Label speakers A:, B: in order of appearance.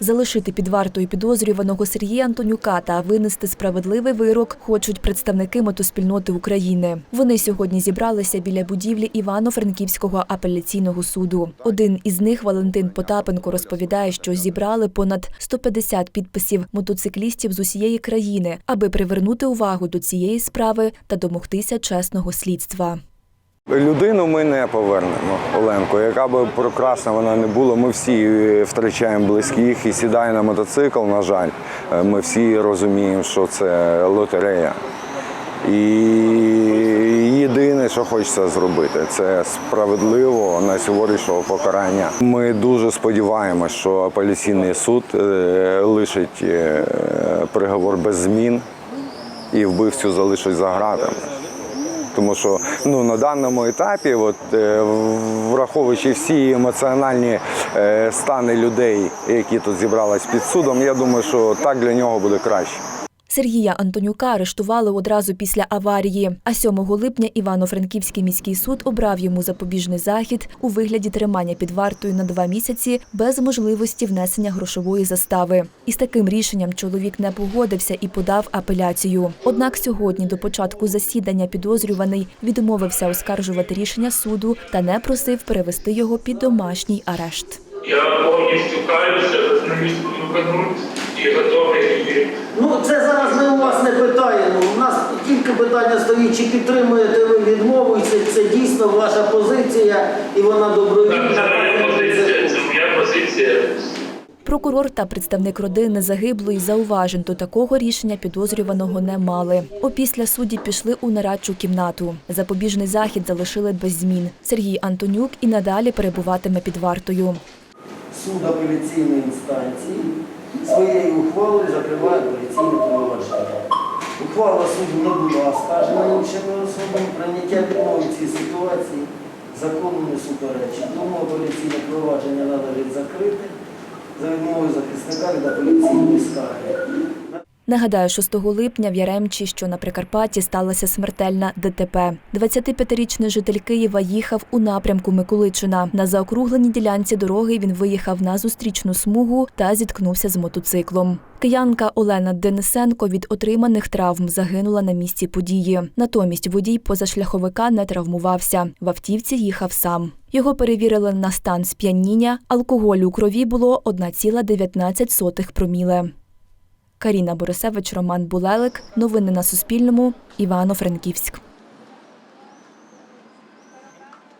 A: Залишити під вартою підозрюваного Сергія Антонюка та винести справедливий вирок хочуть представники мотоспільноти України. Вони сьогодні зібралися біля будівлі Івано-Франківського апеляційного суду. Один із них, Валентин Потапенко, розповідає, що зібрали понад 150 підписів мотоциклістів з усієї країни, аби привернути увагу до цієї справи та домогтися чесного слідства.
B: Людину ми не повернемо, Оленко. Яка би прекрасна вона не була, ми всі втрачаємо близьких і сідає на мотоцикл, на жаль. Е, Ми всі розуміємо, що це лотерея. І єдине, що хочеться зробити, це справедливо на покарання. Ми дуже сподіваємося, що апеляційний суд е, лишить е, приговор без змін і вбивцю залишить за ґратами. Тому що ну, на даному етапі, от, е, враховуючи всі емоціональні е, стани людей, які тут зібрались під судом, я думаю, що так для нього буде краще.
A: Сергія Антонюка арештували одразу після аварії. А 7 липня Івано-Франківський міський суд обрав йому запобіжний захід у вигляді тримання під вартою на два місяці без можливості внесення грошової застави. Із таким рішенням чоловік не погодився і подав апеляцію. Однак сьогодні до початку засідання підозрюваний відмовився оскаржувати рішення суду та не просив перевести його під домашній арешт.
C: Я повністю каюся, на виконусь і готовий.
D: Ну, це зараз ми у вас не питаємо. У нас тільки питання стоїть, чи підтримуєте ви відмову, і це, це дійсно ваша позиція, і вона добровільна.
C: це моя позиція, це моя позиція.
A: Прокурор та представник родини загиблої зауважень до такого рішення підозрюваного не мали. Опісля судді пішли у нарадчу кімнату. Запобіжний захід залишили без змін. Сергій Антонюк і надалі перебуватиме під вартою.
D: Суд апеляційної інстанції своєю ухвалою закриває апеляційне провадження. Ухвала суду не була оскаржена іншими особами. Прийняття відмови в цій ситуації закону не суперечить. Тому апеляційне провадження належить закрити за відмовою захисника від апеляційної скарги.
A: Нагадаю, 6 липня в Яремчі, що на Прикарпатті, сталася смертельна ДТП. 25-річний житель Києва їхав у напрямку Миколичина. На заокругленій ділянці дороги він виїхав на зустрічну смугу та зіткнувся з мотоциклом. Киянка Олена Денисенко від отриманих травм загинула на місці події. Натомість водій позашляховика не травмувався. В автівці їхав сам. Його перевірили на стан сп'яніння. Алкоголю у крові було 1,19 проміле. Каріна Борисевич, Роман Булелик. Новини на Суспільному. Івано-Франківськ.